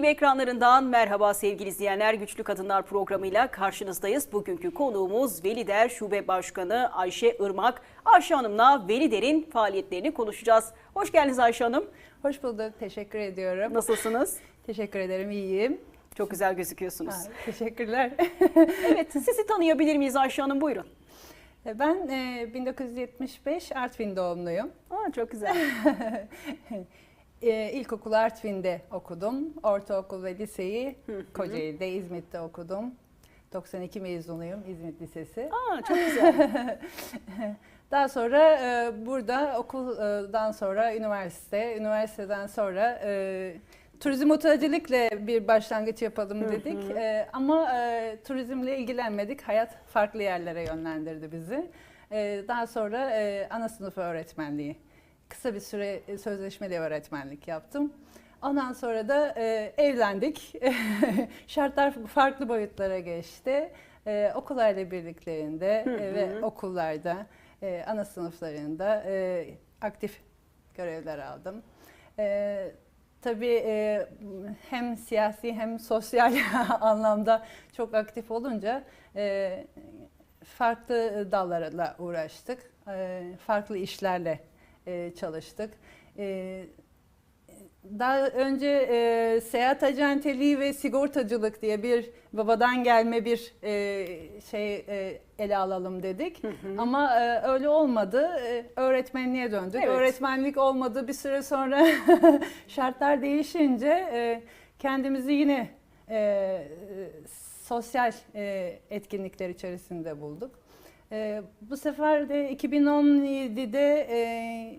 TV ekranlarından merhaba sevgili izleyenler. Güçlü Kadınlar programıyla karşınızdayız. Bugünkü konuğumuz Velider Şube Başkanı Ayşe Irmak. Ayşe Hanım'la Velider'in faaliyetlerini konuşacağız. Hoş geldiniz Ayşe Hanım. Hoş bulduk. Teşekkür ediyorum. Nasılsınız? Teşekkür ederim. İyiyim. Çok güzel gözüküyorsunuz. Ha, teşekkürler. Evet, sizi tanıyabilir miyiz Ayşe Hanım? Buyurun. ben e, 1975 Artvin doğumluyum. Aa, çok güzel. E, İlkokulu Artvin'de okudum. Ortaokul ve liseyi Kocaeli'de, İzmit'te okudum. 92 mezunuyum İzmit Lisesi. Aa, çok güzel. Daha sonra e, burada okuldan sonra üniversite, üniversiteden sonra e, turizm otelcilikle bir başlangıç yapalım dedik. E, ama e, turizmle ilgilenmedik. Hayat farklı yerlere yönlendirdi bizi. E, daha sonra e, ana sınıf öğretmenliği. Kısa bir süre e, sözleşmeli öğretmenlik yaptım. Ondan sonra da e, evlendik. Şartlar farklı boyutlara geçti. E, okul aile birliklerinde e, ve okullarda, e, ana sınıflarında e, aktif görevler aldım. E, tabii e, hem siyasi hem sosyal anlamda çok aktif olunca e, farklı dallarla uğraştık. E, farklı işlerle e, çalıştık. E, daha önce e, seyahat acenteliği ve sigortacılık diye bir babadan gelme bir e, şey e, ele alalım dedik. Ama e, öyle olmadı. E, öğretmenliğe döndük. Evet. Öğretmenlik olmadı. Bir süre sonra şartlar değişince e, kendimizi yine e, sosyal e, etkinlikler içerisinde bulduk. E, bu sefer de 2017'de e,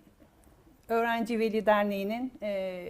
Öğrenci Veli Derneği'nin e,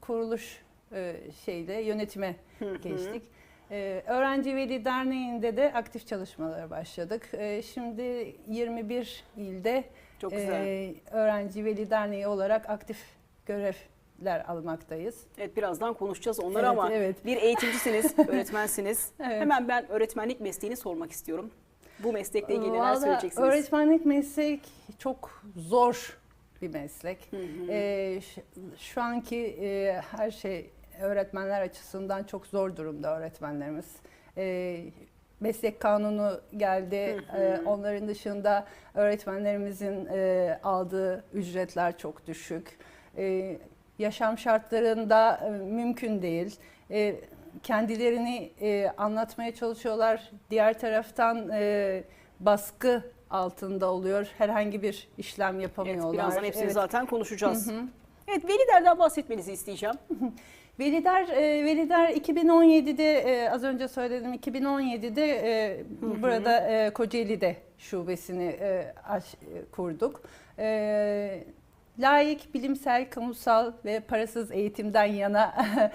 kuruluş e, şeyle yönetime geçtik. E, Öğrenci Veli Derneği'nde de aktif çalışmalara başladık. E, şimdi 21 ilde Çok güzel. e, Öğrenci Veli Derneği olarak aktif görevler almaktayız. Evet birazdan konuşacağız onları Evet, ama evet. bir eğitimcisiniz, öğretmensiniz. Evet. Hemen ben öğretmenlik mesleğini sormak istiyorum. Bu meslekle ilgili neler Vallahi söyleyeceksiniz? Öğretmenlik meslek çok zor bir meslek. Ee, ş- şu anki e, her şey öğretmenler açısından çok zor durumda öğretmenlerimiz. Ee, meslek kanunu geldi. Ee, onların dışında öğretmenlerimizin e, aldığı ücretler çok düşük. Ee, yaşam şartlarında e, mümkün değil. Ee, kendilerini e, anlatmaya çalışıyorlar. Diğer taraftan e, baskı altında oluyor. Herhangi bir işlem Evet, yapamıyorlar. birazdan hepsini Evet. zaten konuşacağız. Evet, Velider'den bahsetmenizi isteyeceğim. Velider, e, Velider 2017'de e, az önce söyledim 2017'de e, burada e, Kocaeli'de şubesini e, aş- kurduk. E, layık, bilimsel, kamusal ve parasız eğitimden yana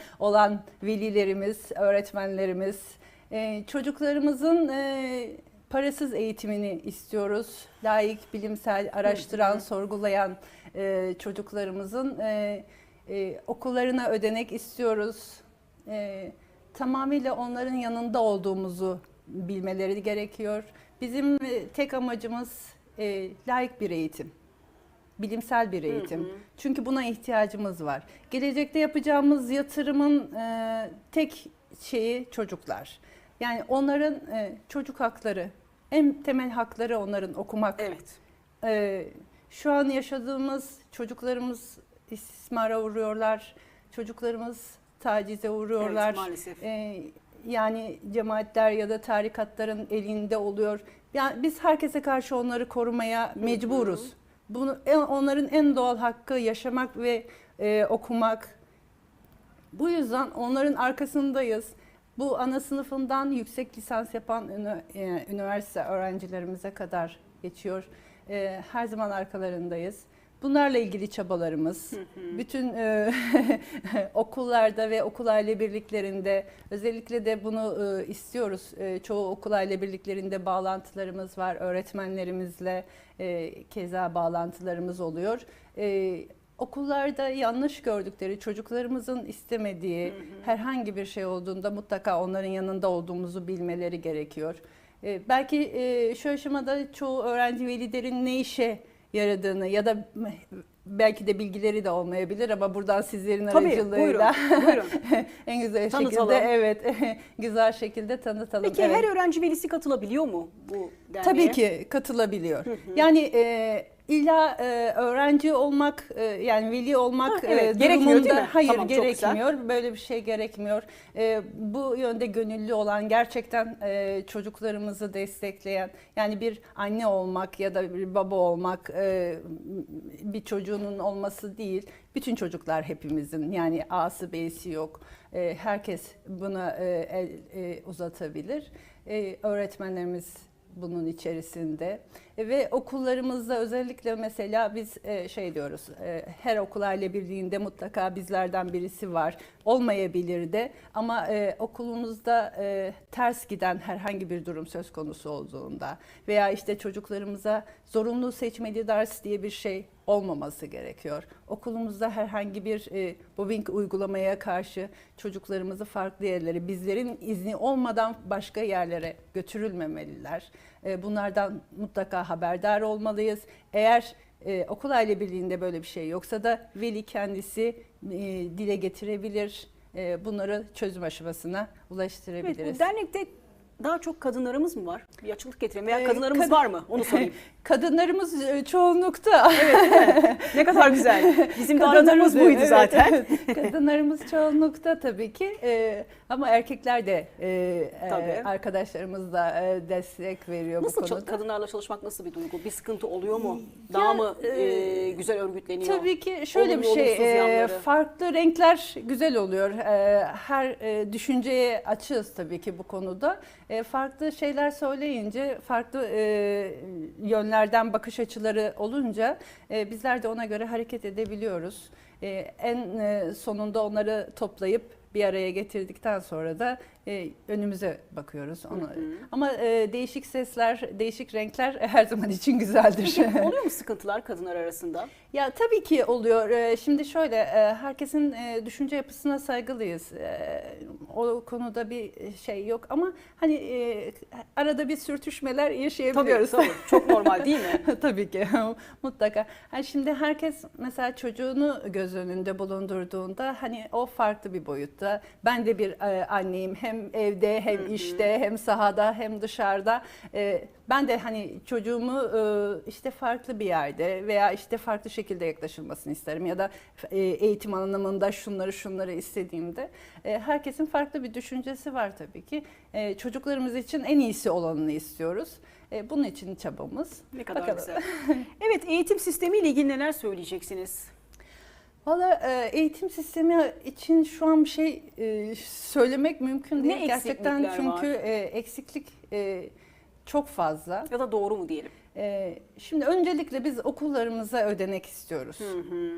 olan velilerimiz, öğretmenlerimiz, e, çocuklarımızın e, parasız eğitimini istiyoruz. Layık, bilimsel, araştıran, sorgulayan e, çocuklarımızın e, e, okullarına ödenek istiyoruz. E, tamamıyla onların yanında olduğumuzu bilmeleri gerekiyor. Bizim e, tek amacımız e, layık bir eğitim. Bilimsel bir eğitim. Çünkü buna ihtiyacımız var. Gelecekte yapacağımız yatırımın e, tek şeyi çocuklar. Yani onların e, çocuk hakları, en temel hakları onların okumak, Evet. ee, şu an yaşadığımız çocuklarımız istismara uğruyorlar, çocuklarımız tacize uğruyorlar. Evet, maalesef. Ee, yani cemaatler ya da tarikatların elinde oluyor. Yani biz herkese karşı onları korumaya mecburuz. Bunu en- onların en doğal hakkı yaşamak ve e, okumak. Bu yüzden onların arkasındayız. Bu ana sınıfından yüksek lisans yapan e, üniversite öğrencilerimize kadar geçiyor. E, Her zaman arkalarındayız. Bunlarla ilgili çabalarımız, bütün e, okullarda ve okul aile birliklerinde özellikle de bunu e, istiyoruz. E, çoğu okul aile birliklerinde bağlantılarımız var, öğretmenlerimizle e, keza bağlantılarımız oluyor. E, okullarda yanlış gördükleri, çocuklarımızın istemediği herhangi bir şey olduğunda mutlaka onların yanında olduğumuzu bilmeleri gerekiyor. E, belki e, şu aşamada çoğu öğrenci velilerin ne işe yaradığını ya da belki de bilgileri de olmayabilir ama buradan sizlerin Tabii aracılığıyla buyurun. buyurun. en güzel Tanıtalım. şekilde evet güzel şekilde tanıtalım. Peki evet. her öğrenci velisi katılabiliyor mu bu derneğe? Tabii ki katılabiliyor. Yani e, illa e, öğrenci olmak e, yani veli olmak Ha, evet, e, gerekmiyor durumunda değil mi? hayır Tamam, gerekmiyor. Böyle bir şey gerekmiyor. E, bu yönde gönüllü olan gerçekten e, çocuklarımızı destekleyen yani bir anne olmak ya da bir baba olmak e, bir çocuğunun olması değil. Bütün çocuklar hepimizin yani A'sı B'si yok. E, herkes buna e, el e, uzatabilir. E, öğretmenlerimiz bunun içerisinde. E, ve okullarımızda özellikle mesela biz e, şey diyoruz e, her okul aile birliğinde mutlaka bizlerden birisi var olmayabilir de ama e, okulunuzda e, ters giden herhangi bir durum söz konusu olduğunda veya işte çocuklarımıza zorunlu seçmeli ders diye bir şey olmaması gerekiyor. Okulumuzda herhangi bir e, mobbing uygulamaya karşı çocuklarımızı farklı yerlere, bizlerin izni olmadan başka yerlere götürülmemeliler. E, bunlardan mutlaka haberdar olmalıyız. Eğer e, okul aile birliğinde böyle bir şey yoksa da veli kendisi e, dile getirebilir. E, bunları çözüm aşamasına Evet, ulaştırabiliriz. bu dernekte daha çok kadınlarımız mı var? Bir açıklık getirelim. Veya Ee, kadınlarımız kad- var mı? Onu sorayım. Kadınlarımız e, çoğunlukta. ne kadar güzel. Bizim Kadınlarımız- buydu evet, zaten. evet. Kadınlarımız çoğunlukta tabii ki E, ama erkekler de e, e, Tabii. arkadaşlarımız da e, destek veriyor Nasıl bu konuda. kadınlarla çalışmak nasıl bir duygu? Bir sıkıntı oluyor mu? Daha mı e, e, güzel örgütleniyor? Tabii ki şöyle bir Olumlu, şey, olumsuz e, farklı renkler güzel oluyor. E, her e, düşünceye açığız tabii ki bu konuda. E, farklı şeyler söyleyince, farklı e, yönlerden bakış açıları olunca e, bizler de ona göre hareket edebiliyoruz. E, en e, sonunda onları toplayıp bir araya getirdikten sonra da e, önümüze bakıyoruz. Onu. Ama e, değişik sesler, değişik renkler her zaman için güzeldir. Oluyor mu sıkıntılar kadınlar arasında? Ya tabii ki oluyor. Ee, Şimdi şöyle, e, herkesin e, düşünce yapısına saygılıyız. Ee, O konuda bir şey yok ama hani e, arada bir sürtüşmeler Tabii, yaşayabiliyoruz. tabii. Çok normal değil mi? Tabii ki mutlaka. Yani şimdi herkes mesela çocuğunu göz önünde bulundurduğunda hani o farklı bir boyutta. Ben de bir e, anneyim hem evde hem işte hem sahada hem dışarıda. E, ben de hani çocuğumu e, işte farklı bir yerde veya işte farklı şekilde yaklaşılmasını isterim ya da e, eğitim anlamında şunları şunları istediğimde e, herkesin farklı bir düşüncesi var tabii ki. E, çocuklarımız için en iyisi olanını istiyoruz. E, bunun için çabamız. Ne kadar Bakalım. güzel. Evet eğitim sistemiyle ilgili neler söyleyeceksiniz? Valla e, eğitim sistemi için şu an bir şey e, söylemek mümkün değil. Ne Gerçekten çünkü var? e, eksiklik e, çok fazla. Ya da doğru mu diyelim? E, şimdi öncelikle biz okullarımıza ödenek istiyoruz. Hı hı.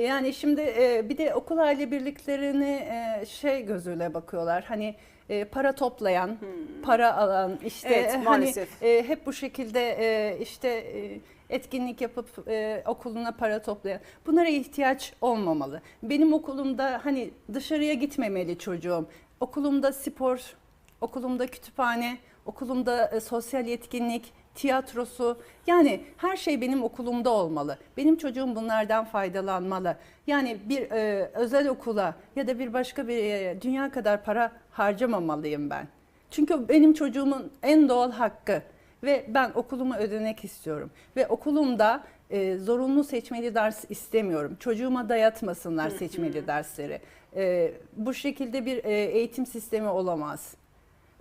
Yani şimdi e, bir de okul aile birliklerini e, şey gözüyle bakıyorlar. Hani e, para toplayan, para alan işte Evet, hani maalesef. e, hep bu şekilde e, işte e, etkinlik yapıp e, okuluna para toplayan. Bunlara ihtiyaç olmamalı. Benim okulumda hani dışarıya gitmemeli çocuğum. Okulumda spor, okulumda kütüphane, okulumda e, sosyal etkinlik, tiyatrosu yani her şey benim okulumda olmalı. Benim çocuğum bunlardan faydalanmalı. Yani bir e, özel okula ya da bir başka bir yere dünya kadar para harcamamalıyım ben. Çünkü benim çocuğumun en doğal hakkı ve ben okulumu ödenek istiyorum. Ve okulumda e, zorunlu seçmeli ders istemiyorum. Çocuğuma dayatmasınlar seçmeli dersleri. E, bu şekilde bir e, eğitim sistemi olamaz.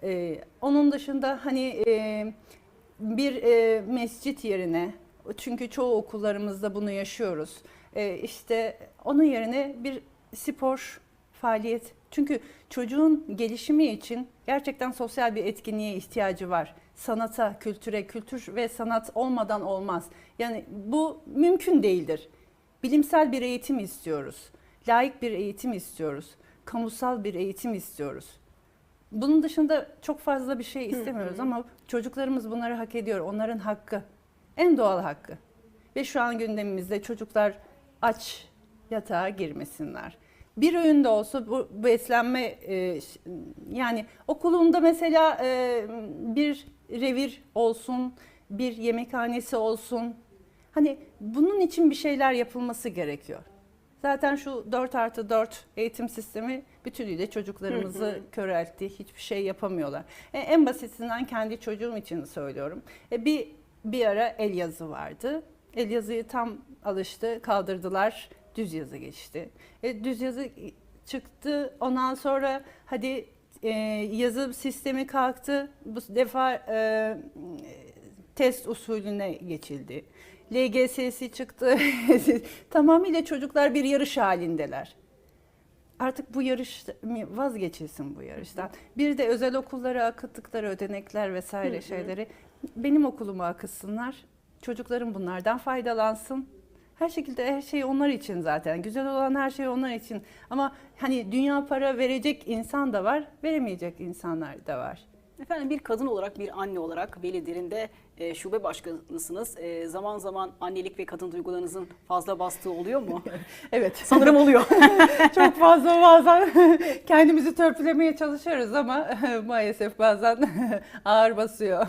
Ee, onun dışında hani e, bir e, mescit yerine çünkü çoğu okullarımızda bunu yaşıyoruz. E, işte onun yerine bir spor faaliyet. Çünkü çocuğun gelişimi için gerçekten sosyal bir etkinliğe ihtiyacı var. Sanata, kültüre, kültür ve sanat olmadan olmaz. Yani bu mümkün değildir. Bilimsel bir eğitim istiyoruz. Layık bir eğitim istiyoruz. Kamusal bir eğitim istiyoruz. Bunun dışında çok fazla bir şey istemiyoruz ama çocuklarımız bunları hak ediyor. Onların hakkı. En doğal hakkı. Ve şu an gündemimizde çocuklar aç yatağa girmesinler. Bir öğünde olsa bu beslenme e, yani okulunda mesela e, bir revir olsun, bir yemekhanesi olsun. Hani bunun için bir şeyler yapılması gerekiyor. Zaten şu 4 artı 4 eğitim sistemi bütünüyle çocuklarımızı köreltti. Hiçbir şey yapamıyorlar. E, en basitinden kendi çocuğum için söylüyorum. E, bir bir ara el yazı vardı. El yazıyı tam alıştı, kaldırdılar, düz yazı geçti. E, düz yazı çıktı. Ondan sonra hadi e, yazı sistemi kalktı. Bu defa e, test usulüne geçildi. LGS'si çıktı. Tamamıyla çocuklar bir yarış halindeler. Artık bu yarış vazgeçilsin bu yarıştan. Bir de özel okullara akıttıkları ödenekler vesaire şeyleri benim okuluma akıtsınlar. Çocuklarım bunlardan faydalansın. Her şekilde her şey onlar için zaten. Güzel olan her şey onlar için. Ama hani dünya para verecek insan da var, veremeyecek insanlar da var. Efendim bir kadın olarak, bir anne olarak Velider'in de e, şube başkanısınız. E, zaman zaman annelik ve kadın duygularınızın fazla bastığı oluyor mu? Evet. Sanırım oluyor. Çok fazla bazen kendimizi törpülemeye çalışıyoruz ama maalesef bazen ağır basıyor.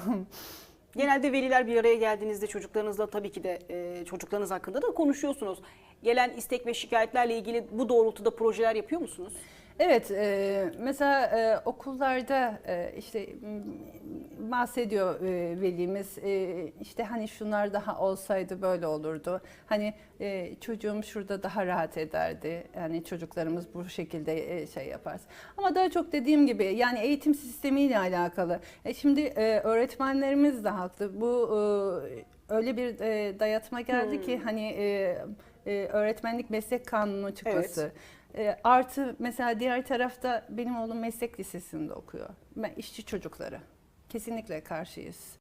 Genelde veliler bir araya geldiğinizde çocuklarınızla tabii ki de e, çocuklarınız hakkında da konuşuyorsunuz. Gelen istek ve şikayetlerle ilgili bu doğrultuda projeler yapıyor musunuz? Evet, e, mesela e, okullarda e, işte bahsediyor e, velimiz e, işte hani şunlar daha olsaydı böyle olurdu. Hani e, çocuğum şurada daha rahat ederdi. Yani çocuklarımız bu şekilde e, şey yaparız. Ama daha çok dediğim gibi yani eğitim sistemiyle alakalı. E, şimdi e, öğretmenlerimiz de haklı. Bu e, öyle bir e, dayatma geldi ki hani e, e, öğretmenlik meslek kanunu çıkması. E, artı mesela diğer tarafta benim oğlum meslek lisesinde okuyor. Ben işçi çocukları. Kesinlikle karşıyız.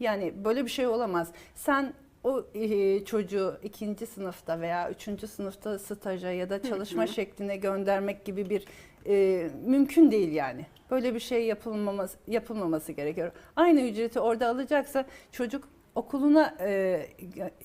Yani böyle bir şey olamaz. Sen o e, çocuğu ikinci sınıfta veya üçüncü sınıfta staja ya da çalışma şekline göndermek gibi bir e, mümkün değil yani. Böyle bir şey yapılmaması, yapılmaması gerekiyor. Aynı ücreti orada alacaksa çocuk okuluna e,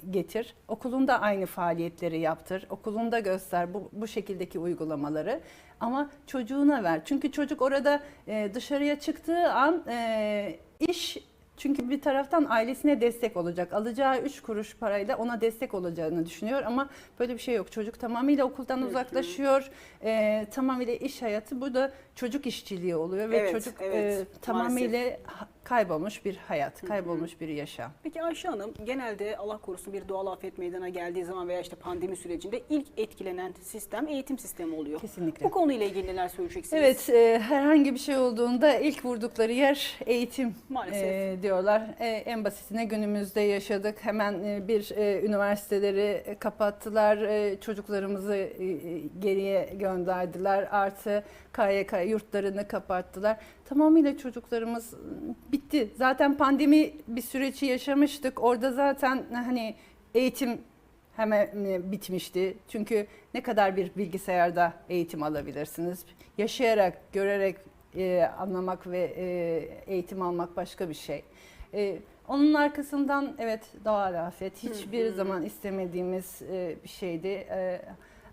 getir, okulunda aynı faaliyetleri yaptır, okulunda göster bu, bu şekildeki uygulamaları ama çocuğuna ver. Çünkü çocuk orada e, dışarıya çıktığı an e, iş çünkü bir taraftan ailesine destek olacak. Alacağı 3 kuruş parayla ona destek olacağını düşünüyor ama böyle bir şey yok. Çocuk tamamıyla okuldan uzaklaşıyor. E, tamamıyla iş hayatı bu da çocuk işçiliği oluyor ve Evet, çocuk evet, e, tamamıyla ha- kaybolmuş bir hayat, kaybolmuş bir yaşam. Peki Ayşe Hanım genelde Allah korusun bir doğal afet meydana geldiği zaman veya işte pandemi sürecinde ilk etkilenen sistem eğitim sistemi oluyor. Kesinlikle. Bu konuyla ilgili neler söyleyeceksiniz? Evet, e, herhangi bir şey olduğunda ilk vurdukları yer eğitim Maalesef. e, diyorlar. E, en basitine günümüzde yaşadık. Hemen e, bir e, üniversiteleri kapattılar, e, çocuklarımızı e, e, geriye gönderdiler. Artı KYK yurtlarını kapattılar. Tamamıyla çocuklarımız m, bitti. Zaten pandemi bir süreci yaşamıştık. Orada zaten hani eğitim hemen e, bitmişti. Çünkü ne kadar bir bilgisayarda eğitim alabilirsiniz? Yaşayarak, görerek e, anlamak ve e, eğitim almak başka bir şey. E, onun arkasından evet doğal afet hiçbir zaman istemediğimiz e, bir şeydi. E,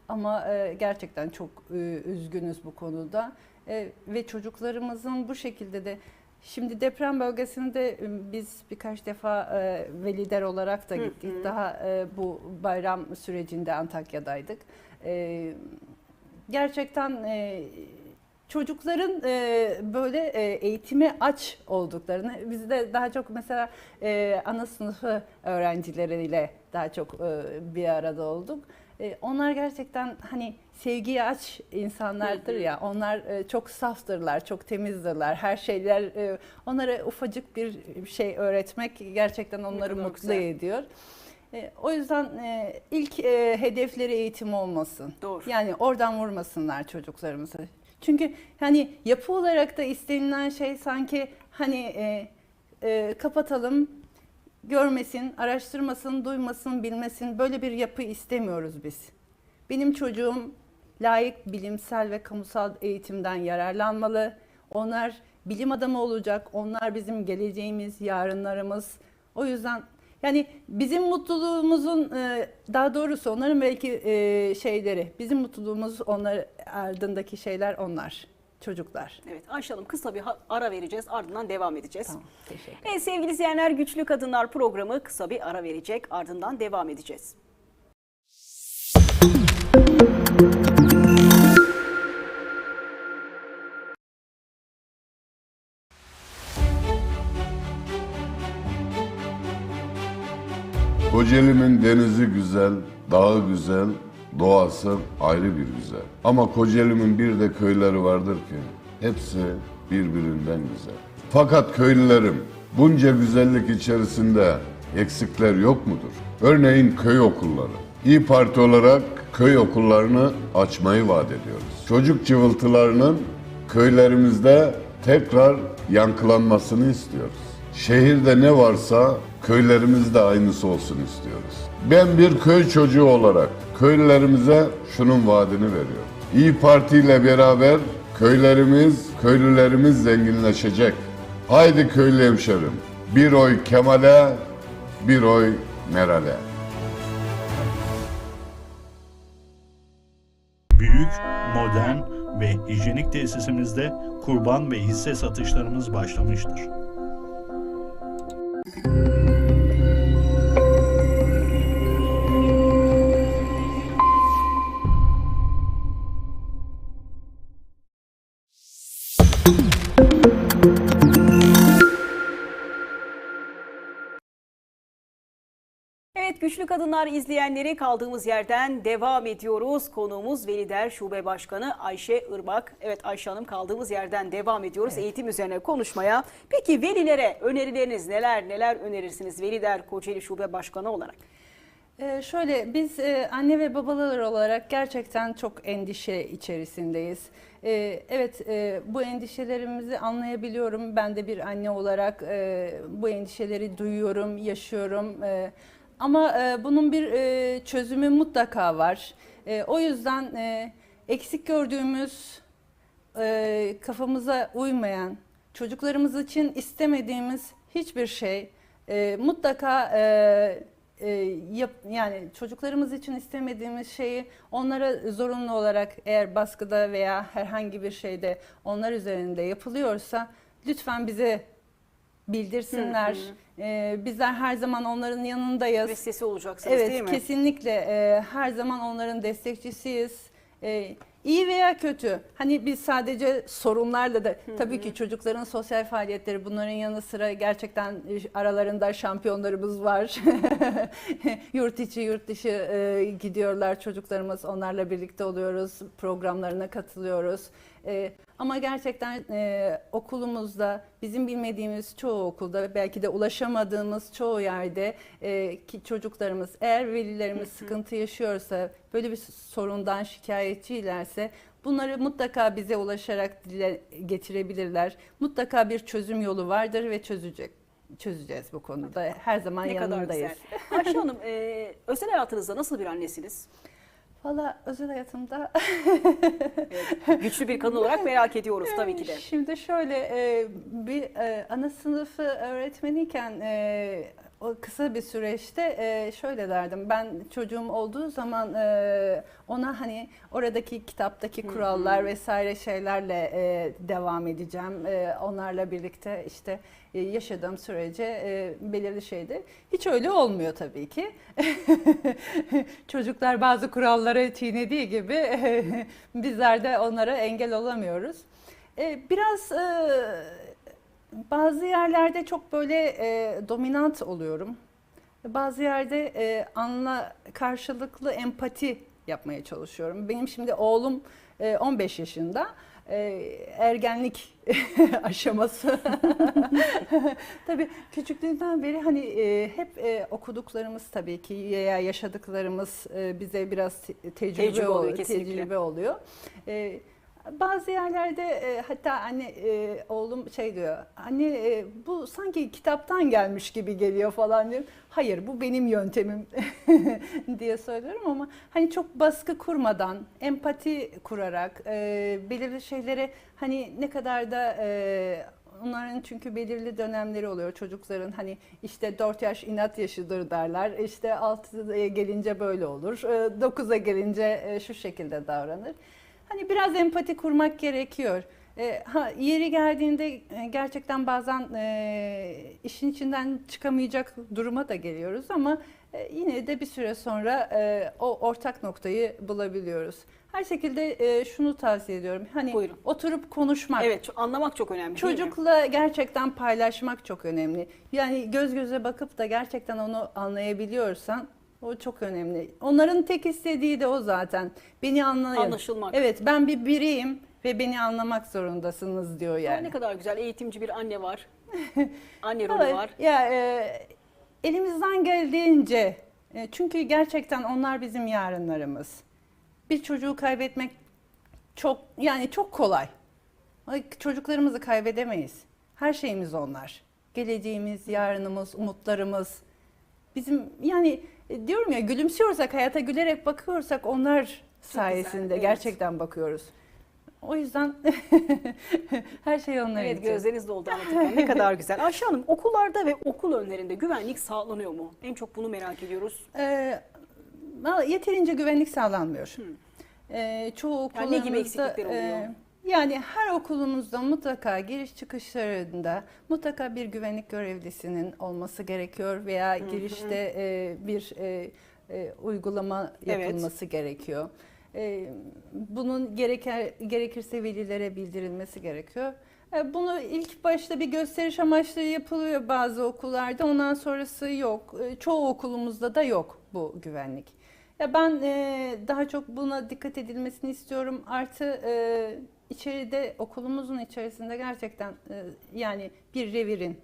ama e, gerçekten çok e, üzgünüz bu konuda. E, ve çocuklarımızın bu şekilde de Şimdi deprem bölgesinde e, biz birkaç defa e, velider olarak da Hı gittik. hı. Daha e, bu bayram sürecinde Antakya'daydık. E, gerçekten e, çocukların e, böyle e, eğitime aç olduklarını, biz de daha çok mesela e, ana sınıfı öğrencileriyle daha çok e, bir arada olduk. E, onlar gerçekten hani sevgiye aç insanlardır ya. Onlar e, çok saftırlar, çok temizdirler. Her şeyler e, onlara ufacık bir şey öğretmek gerçekten onları mutlu güzel. ediyor. E, o yüzden e, ilk e, hedefleri eğitim olmasın. Doğru. Yani oradan vurmasınlar çocuklarımızı. Çünkü hani yapı olarak da istenilen şey sanki hani e, e, kapatalım, görmesin, araştırmasın, duymasın, bilmesin böyle bir yapı istemiyoruz biz. Benim çocuğum layık bilimsel ve kamusal eğitimden yararlanmalı. Onlar bilim adamı olacak. Onlar bizim geleceğimiz, yarınlarımız. O yüzden yani bizim mutluluğumuzun e, daha doğrusu onların belki e, şeyleri, bizim mutluluğumuz onlar ardındaki şeyler onlar. Çocuklar. Evet Ayşe Hanım kısa bir ara vereceğiz ardından devam edeceğiz. Tamam, teşekkür Evet sevgili izleyenler Güçlü Kadınlar programı kısa bir ara verecek ardından devam edeceğiz. Kocaeli'nin denizi güzel, dağı güzel, doğası ayrı bir güzel. Ama Kocaeli'nin bir de köyleri vardır ki hepsi birbirinden güzel. Fakat köylülerim bunca güzellik içerisinde eksikler yok mudur? Örneğin köy okulları. İyi Parti olarak köy okullarını açmayı vaat ediyoruz. Çocuk cıvıltılarının köylerimizde tekrar yankılanmasını istiyoruz. Şehirde ne varsa köylerimizde aynısı olsun istiyoruz. Ben bir köy çocuğu olarak köylülerimize şunun vaadini veriyorum. İyi Parti ile beraber köylerimiz, köylülerimiz zenginleşecek. Haydi köylü hemşerim, bir oy Kemal'e, bir oy Meral'e. Büyük, modern ve hijyenik tesisimizde kurban ve hisse satışlarımız başlamıştır. Evet Güçlü Kadınlar izleyenleri kaldığımız yerden devam ediyoruz. Konuğumuz Velider Şube Başkanı Ayşe Irmak. Evet Ayşe Hanım kaldığımız yerden devam ediyoruz eğitim üzerine konuşmaya. Peki velilere önerileriniz neler neler önerirsiniz Velider Kocaeli Şube Başkanı olarak? Ee, şöyle biz e, anne ve babalar olarak gerçekten çok endişe içerisindeyiz. Ee, evet e, bu endişelerimizi anlayabiliyorum. Ben de bir anne olarak e, bu endişeleri duyuyorum, yaşıyorum. E, ama e, bunun bir e, çözümü mutlaka var. E, o yüzden e, eksik gördüğümüz e, kafamıza uymayan, çocuklarımız için istemediğimiz hiçbir şey e, mutlaka e, e, yap, yani çocuklarımız için istemediğimiz şeyi onlara zorunlu olarak eğer baskıda veya herhangi bir şeyde onlar üzerinde yapılıyorsa lütfen bize bildirsinler. E, bizler her zaman onların yanındayız. Ve sesi olacaksınız Evet değil mi? kesinlikle e, her zaman onların destekçisiyiz. E, iyi veya kötü. Hani biz sadece sorunlarla da tabii ki çocukların sosyal faaliyetleri bunların yanı sıra gerçekten aralarında şampiyonlarımız var. yurt içi yurt dışı e, gidiyorlar çocuklarımız onlarla birlikte oluyoruz programlarına katılıyoruz. E, ama gerçekten e, okulumuzda bizim bilmediğimiz çoğu okulda belki de ulaşamadığımız çoğu yerde e, ki çocuklarımız eğer velilerimiz sıkıntı yaşıyorsa böyle bir sorundan şikayetçilerse bunları mutlaka bize ulaşarak dile getirebilirler. Mutlaka bir çözüm yolu vardır ve çözecek çözeceğiz bu konuda. Her zaman Ne kadar yanındayız. güzel. Ayşe Hanım e, özel hayatınızda nasıl bir annesiniz? Valla özel hayatımda Evet, güçlü bir kadın olarak merak ediyoruz tabii ki de. Şimdi şöyle e, bir e, ana sınıfı öğretmeniyken e, o kısa bir süreçte e, şöyle derdim. Ben çocuğum olduğu zaman e, ona hani oradaki kitaptaki kurallar vesaire şeylerle e, devam edeceğim. E, onlarla birlikte işte e, yaşadığım sürece e, belirli şeyde hiç öyle olmuyor tabii ki. Çocuklar bazı kuralları çiğnediği gibi bizler de onlara engel olamıyoruz. E, biraz e, bazı yerlerde çok böyle e, dominant oluyorum. Bazı yerde e, anla karşılıklı empati yapmaya çalışıyorum. Benim şimdi oğlum e, 15 yaşında. E, ergenlik aşaması. tabii küçüklüğünden beri hani e, hep e, okuduklarımız tabii ki veya yaşadıklarımız e, bize biraz te- tecrübe, Tecrübe oluyor, oluyor, kesinlikle. tecrübe oluyor. E, bazı yerlerde e, hatta anne e, oğlum şey diyor. Anne e, bu sanki kitaptan gelmiş gibi geliyor falan diyor. Hayır bu benim yöntemim diye söylüyorum ama hani çok baskı kurmadan, empati kurarak e, belirli şeylere hani ne kadar da e, Onların çünkü belirli dönemleri oluyor çocukların hani işte 4 yaş inat yaşıdır derler. İşte 6'ya gelince böyle olur. 9'a gelince e, şu şekilde davranır. Hani biraz empati kurmak gerekiyor. E, ha, yeri geldiğinde e, gerçekten bazen e, işin içinden çıkamayacak duruma da geliyoruz ama e, yine de bir süre sonra e, o ortak noktayı bulabiliyoruz. Her şekilde e, şunu tavsiye ediyorum. Hani Buyurun. oturup konuşmak. Evet, anlamak çok önemli? Çocukla gerçekten paylaşmak çok önemli. Yani göz göze bakıp da gerçekten onu anlayabiliyorsan o çok önemli. Onların tek istediği de o zaten. Beni anlayın. Anlaşılmak. Evet ben bir bireyim ve beni anlamak zorundasınız diyor Aa, yani. Ne kadar güzel eğitimci bir anne var. Anne rolü Evet, var. Ya e, elimizden geldiğince e, çünkü gerçekten onlar bizim yarınlarımız. Bir çocuğu kaybetmek çok yani çok kolay. Ay, Çocuklarımızı kaybedemeyiz. Her şeyimiz onlar. Geleceğimiz, yarınımız, umutlarımız. Bizim yani e, diyorum ya gülümsüyorsak, hayata gülerek bakıyorsak onlar sayesinde evet. gerçekten bakıyoruz. O yüzden her şey onlar Evet için. gözleriniz doldu anlatırken. Ne kadar güzel. Ayşe Hanım okullarda ve okul önlerinde güvenlik sağlanıyor mu? En çok bunu merak ediyoruz. Ee, yeterince güvenlik sağlanmıyor. Ee, çoğu Yani okullarımızda... ne gibi eksiklikler oluyor? e, yani her okulumuzda mutlaka giriş çıkışlarında mutlaka bir güvenlik görevlisinin olması gerekiyor veya girişte e, bir e, e, uygulama Evet. yapılması gerekiyor. E, bunun gereker gerekirse velilere bildirilmesi gerekiyor. E, Bunu ilk başta bir gösteriş amaçlı yapılıyor bazı okullarda. Ondan sonrası yok. E, Çoğu okulumuzda da yok bu güvenlik. Ya ben e, daha çok buna dikkat edilmesini istiyorum. Artı e, içeride okulumuzun içerisinde gerçekten e, yani bir revirin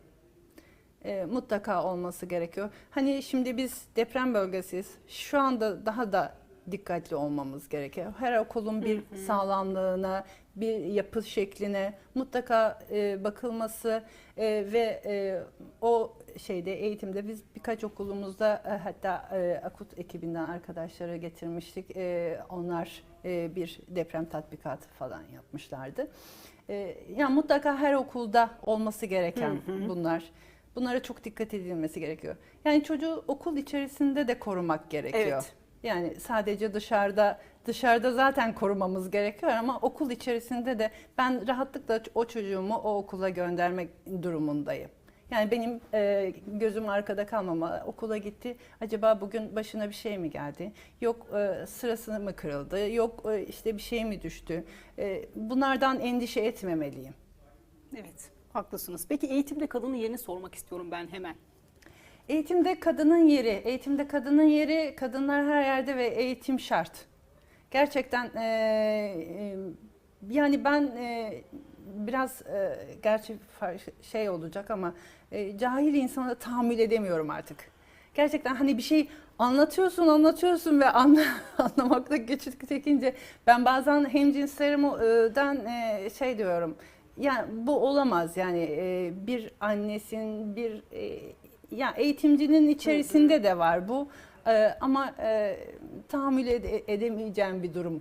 e, mutlaka olması gerekiyor. Hani şimdi biz deprem bölgesiyiz. Şu anda daha da dikkatli olmamız gerekiyor. Her okulun bir sağlamlığına, bir yapı şekline mutlaka e, bakılması e, ve e, o şeyde eğitimde biz birkaç okulumuzda e, hatta e, akut ekibinden arkadaşları getirmiştik. E, onlar e, bir deprem tatbikatı falan yapmışlardı. E, yani mutlaka her okulda olması gereken bunlar. Bunlara çok dikkat edilmesi gerekiyor. Yani çocuğu okul içerisinde de korumak gerekiyor. Evet. Yani sadece dışarıda dışarıda zaten korumamız gerekiyor ama okul içerisinde de ben rahatlıkla o çocuğumu o okula göndermek durumundayım. Yani benim e, gözüm arkada kalmama. Okula gitti. Acaba bugün başına bir şey mi geldi? Yok e, sırası mı kırıldı? Yok e, işte bir şey mi düştü? E, bunlardan endişe etmemeliyim. Evet haklısınız. Peki eğitimde kadının yerini sormak istiyorum ben hemen. Eğitimde kadının yeri, eğitimde kadının yeri, kadınlar her yerde ve eğitim şart. Gerçekten e, e, yani ben e, biraz e, gerçi şey olacak ama e, cahil insana tahammül edemiyorum artık. Gerçekten hani bir şey anlatıyorsun anlatıyorsun ve anla, anlamakta güçlük çekince ben bazen hemcinslerimden e, şey diyorum. Yani bu olamaz yani e, bir annesin bir e, ya eğitimcinin içerisinde de var bu E, ama e, tahammül ede- edemeyeceğim bir durum.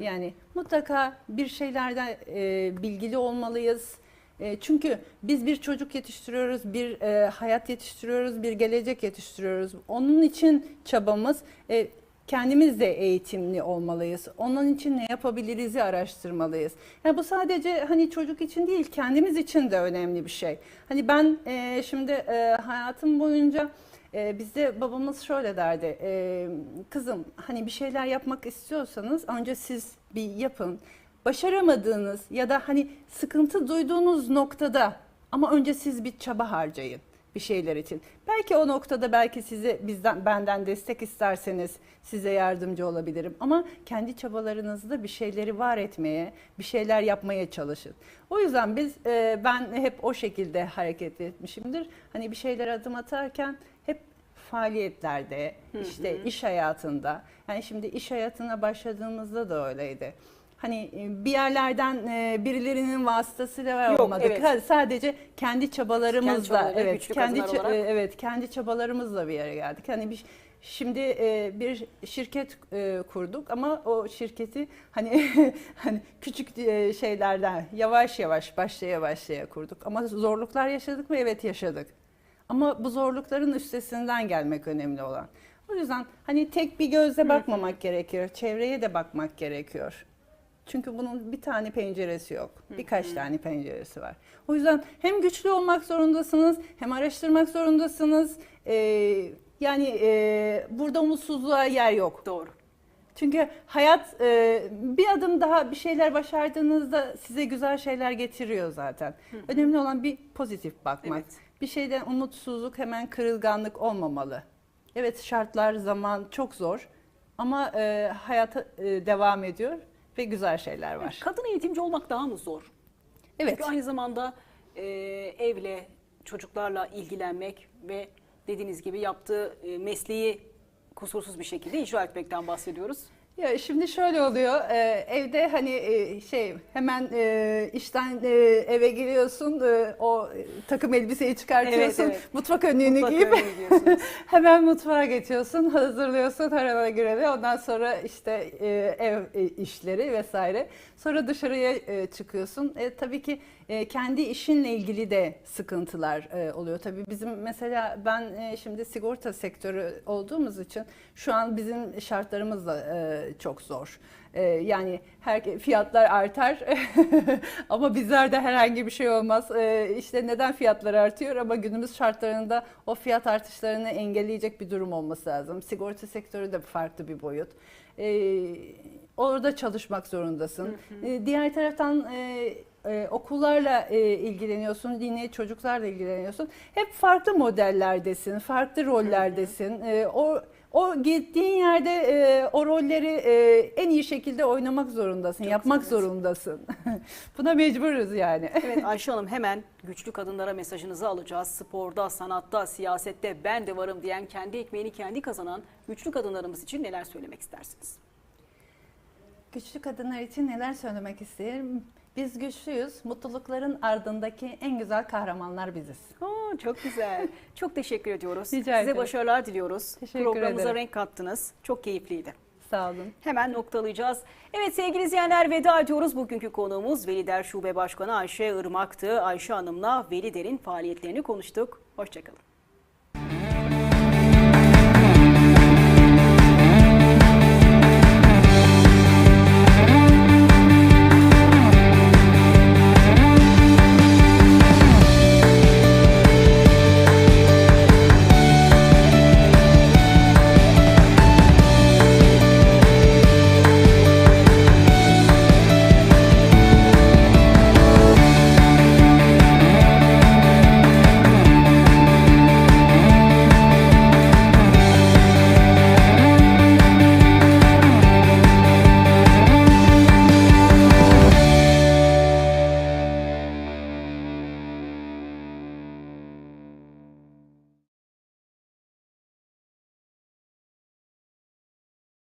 Yani mutlaka bir şeylerden e, bilgili olmalıyız. E, çünkü biz bir çocuk yetiştiriyoruz, bir e, hayat yetiştiriyoruz, bir gelecek yetiştiriyoruz. Onun için çabamız e, kendimiz de eğitimli olmalıyız. Onun için ne yapabiliriz'i araştırmalıyız. Yani bu sadece hani çocuk için değil, kendimiz için de önemli bir şey. Hani ben e, şimdi e, hayatım boyunca e, bizde babamız şöyle derdi. e, kızım hani bir şeyler yapmak istiyorsanız önce siz bir yapın. Başaramadığınız ya da hani sıkıntı duyduğunuz noktada ama önce siz bir çaba harcayın bir şeyler için. Belki o noktada belki size bizden benden destek isterseniz size yardımcı olabilirim ama kendi çabalarınızda bir şeyleri var etmeye, bir şeyler yapmaya çalışın. O yüzden biz e, ben hep o şekilde hareket etmişimdir. Hani bir şeyler adım atarken faaliyetlerde, işte iş hayatında. Yani şimdi iş hayatına başladığımızda da öyleydi. Hani e, bir yerlerden e, birilerinin vasıtasıyla Yok, olmadık. evet. Ha, Sadece kendi çabalarımızla, Kendi evet, kendi ça- e, evet, kendi çabalarımızla bir yere geldik. Hani bir Şimdi e, bir şirket e, kurduk ama o şirketi hani hani küçük e, şeylerden yavaş yavaş başlaya başlaya kurduk. Ama zorluklar yaşadık mı? Evet yaşadık. Ama bu zorlukların üstesinden gelmek önemli olan. O yüzden hani tek bir gözle bakmamak gerekiyor. Çevreye de bakmak gerekiyor. Çünkü bunun bir tane penceresi yok. Birkaç tane penceresi var. O yüzden hem güçlü olmak zorundasınız, hem araştırmak zorundasınız. Ee, yani e, burada umutsuzluğa yer yok. Doğru. Çünkü hayat e, bir adım daha bir şeyler başardığınızda size güzel şeyler getiriyor zaten. Önemli olan bir pozitif bakmak. Evet. Bir şeyden umutsuzluk hemen kırılganlık olmamalı. Evet şartlar zaman çok zor ama e, hayata e, devam ediyor ve güzel şeyler var. Kadın eğitimci olmak daha mı zor? Evet. Çünkü aynı zamanda e, evle, çocuklarla ilgilenmek ve dediğiniz gibi yaptığı e, mesleği kusursuz bir şekilde icra etmekten bahsediyoruz. Ya şimdi şöyle oluyor, e, evde hani e, şey hemen e, işten e, eve geliyorsun, e, o takım elbiseyi çıkartıyorsun, Evet, evet. mutfak önlüğünü Mutlaka giyip öyle hemen mutfağa geçiyorsun, hazırlıyorsun arada göre ondan sonra işte e, ev e, işleri vesaire. Sonra dışarıya e, çıkıyorsun. E, tabii ki e, kendi işinle ilgili de sıkıntılar e, oluyor. Tabii bizim mesela ben e, şimdi sigorta sektörü olduğumuz için şu an bizim şartlarımız da e, çok zor. E, yani her fiyatlar artar ama bizlerde herhangi bir şey olmaz. E, işte neden fiyatlar artıyor ama günümüz şartlarında o fiyat artışlarını engelleyecek bir durum olması lazım. Sigorta sektörü de farklı bir boyut. E, orada çalışmak zorundasın. E, diğer taraftan e, e, okullarla e, ilgileniyorsun, yine çocuklarla ilgileniyorsun. Hep farklı modellerdesin, farklı rollerdesin. E, o o gittiğin yerde e, o rolleri e, en iyi şekilde oynamak zorundasın, yapmak evet. zorundasın. Buna mecburuz yani. Evet Ayşe Hanım hemen güçlü kadınlara mesajınızı alacağız. Sporda, sanatta, siyasette ben de varım diyen, kendi ekmeğini kendi kazanan güçlü kadınlarımız için neler söylemek istersiniz? Güçlü kadınlar için neler söylemek isterim? Biz güçlüyüz. Mutlulukların ardındaki en güzel kahramanlar biziz. Aa, çok güzel. çok teşekkür ediyoruz. Rica Size ederim. başarılar diliyoruz. Teşekkür Programımıza ederim. renk kattınız. Çok keyifliydi. Sağ olun. Hemen noktalayacağız. Evet sevgili izleyenler veda ediyoruz. Bugünkü konuğumuz Velider Şube Başkanı Ayşe Irmak'tı. Ayşe Hanım'la Velider'in faaliyetlerini konuştuk. Hoşçakalın.